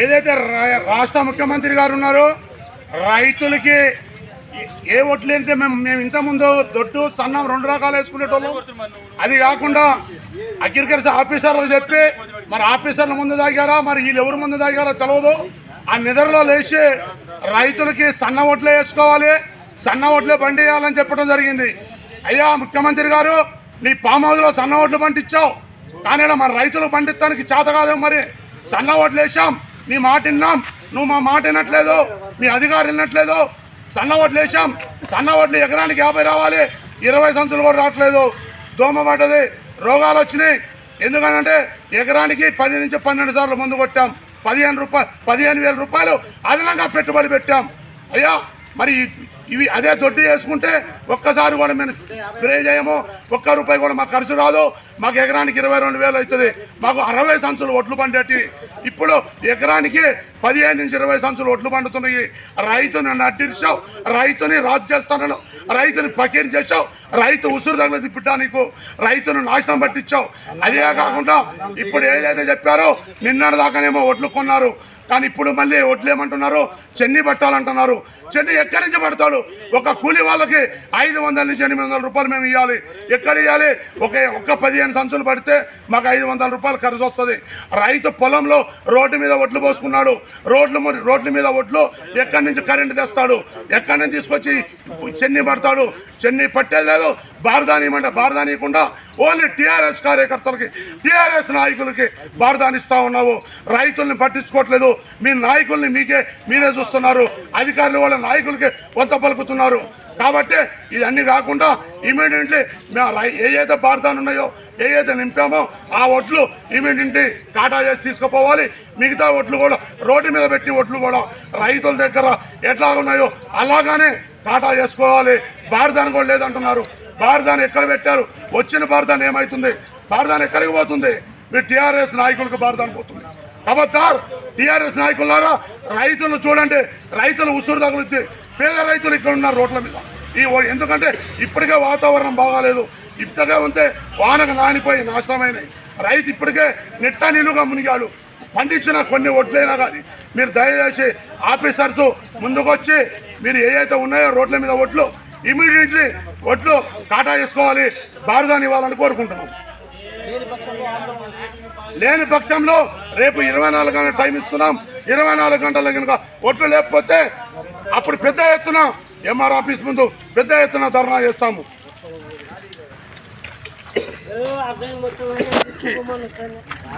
ఏదైతే రా- రాష్ట్ర ముఖ్యమంత్రి గారు ఉన్నారో రైతులకి ఏ- ఓట్లు అంటే మేము మేము ఇంతకుముందు దొడ్డు సన్నం రెండు రకాలు వేసుకునేటోళ్ళం. అది కాకుండా అగ్రికల్చర్ ఆఫీసర్లు చెప్పి మరి ఆఫీసర్ల ముందు దాగారా మరి వీళ్ళు ఎవరు ముందు తాగారా తెలియదు ఆ నిద్రలో లేచి రైతులకి సన్న ఓట్లే వేసుకోవాలి సన్న ఓట్లే బండి వేయాలని చెప్పడం జరిగింది. అయ్యా ముఖ్యమంత్రి గారు నీ పామ్ హౌస్లో సన్న ఓట్లు పంటిచ్చావు కానీ మన రైతులు పండిస్తానికి చేత కాదు మరి. సన్న ఓట్లు వేసాం నీ మాట విన్నాం. నువ్వు మా మాట వినట్లేదు. నీ అధికారులు వినట్లేదు. సన్న ఓట్లు వేసాం సన్న ఓట్లు ఎకరానికి యాభై రావాలి. ఇరవై సంచులు కూడా రావట్లేదు. దోమ పడ్డది. రోగాలు వచ్చినాయి. ఎందుకంటే ఎకరానికి పది నుంచి పన్నెండు సార్లు మందు కొట్టాం. పదిహేను రూపాయలు పదిహేను వేల రూపాయలు అదనంగా పెట్టుబడి పెట్టాం. అయ్యా మరి ఇవి అదే దొడ్డు చేసుకుంటే ఒక్కసారి కూడా మేము స్ప్రే చేయము. ఒక్క రూపాయి కూడా మాకు ఖర్చు రాదు. మాకు ఎకరానికి ఇరవై రెండు వేలు అవుతుంది. మాకు అరవై సంచులు ఒట్లు పండేటి ఇప్పుడు ఎకరానికి పదిహేను నుంచి ఇరవై సంచులు ఒట్లు పండుతున్నాయి. రైతుని నటించావు రైతుని రాజు చేస్తాను రైతుని పకీర్ చేసావు రైతు ఉసురు తగిన తిప్పిటా నీకు. రైతును నాశనం పట్టించావు. అదే కాకుండా ఇప్పుడు ఏదైతే చెప్పారో నిన్నటి దాకానేమో ఒట్లు కొన్నారు. కానీ ఇప్పుడు మళ్ళీ ఒట్లు ఏమంటున్నారు చెన్ని పట్టాలంటున్నారు. చెన్ని ఎక్కడి నుంచి పడతాడు? ఒక కూలి వాళ్ళకి ఐదు వందల నుంచి ఎనిమిది వందల రూపాయలు మేము ఇవ్వాలి ఎక్కడ ఇవ్వాలి ఒక ఒక్క పదిహేను సంచులు పడితే మాకు ఐదు వందల రూపాయలు ఖర్చు వస్తుంది. రైతు పొలంలో రోడ్డు మీద ఒట్లు పోసుకున్నాడు. రోడ్లు రోడ్ల మీద ఒట్లు ఎక్కడి నుంచి కరెంటు తెస్తాడు? ఎక్కడి నుంచి తీసుకొచ్చి చెన్ని పడతాడు? చెన్నై పట్టేది లేదు బారదానియమంటే బారదానియకుండా ఓన్లీ టీఆర్ఎస్ కార్యకర్తలకి టీఆర్ఎస్ నాయకులకి బారదానిస్తా ఉన్నావు. రైతుల్ని పట్టించుకోవట్లేదు. మీ నాయకుల్ని మీకే మీరే చూస్తున్నారు. అధికారులు వాళ్ళ నాయకులకి వంత పలుకుతున్నారు. కాబట్టి ఇదన్నీ కాకుండా ఇమీడియట్లీ ఏదైతే రై- ఉన్నాయో ఏదైతే నింపామో ఆ ఓట్లు ఇమీడియట్లీ టాటా చేసి తీసుకుపోవాలి. మిగతా ఓట్లు కూడా రోడ్డు మీద పెట్టిన ఓట్లు కూడా రైతుల దగ్గర ఎట్లా ఉన్నాయో అలాగానే టాటా చేసుకోవాలి. భారతాన్ని కూడా లేదంటున్నారు. భారతాన్ని ఎక్కడ పెట్టారు? వచ్చిన భారతాన్ని ఏమవుతుంది భారతాన్ని ఎక్కడికి పోతుంది? మీ టీఆర్ఎస్ నాయకులకు భారతాన్ని పోతుంది. అబద్ధార్ టీఆర్ఎస్ నాయకులారా రైతులను చూడండి. రైతులు ఉసురు తగులుద్ది. పేద రైతులు ఇక్కడ ఉన్నారు రోడ్ల మీద. ఈ ఓ- ఎందుకంటే ఇప్పటికే వాతావరణం బాగాలేదు. ఇంతగా ఉంటే వానకు నానిపోయి నాశనమైనాయి. రైతు ఇప్పటికే నిట్ట నిలుగా మునిగాడు. పండించిన కొన్ని ఒడ్లైనా కానీ మీరు దయచేసి ఆఫీసర్స్ ముందుకొచ్చి మీరు ఏదైతే ఉన్నాయో రోడ్ల మీద ఒట్లు ఇమీడియట్లీ ఒట్లు కాటా చేసుకోవాలి. బారుదాని ఇవ్వాలని కోరుకుంటున్నాం. లేని పక్షంలో రేపు ఇరవై నాలుగు గంటల టైం ఇస్తున్నాం. ఇరవై నాలుగు గంటల కనుక ఓట్లు లేకపోతే అప్పుడు పెద్ద ఎత్తున ఎంఆర్ ఆఫీస్ ముందు పెద్ద ఎత్తున ధర్నా చేస్తాము.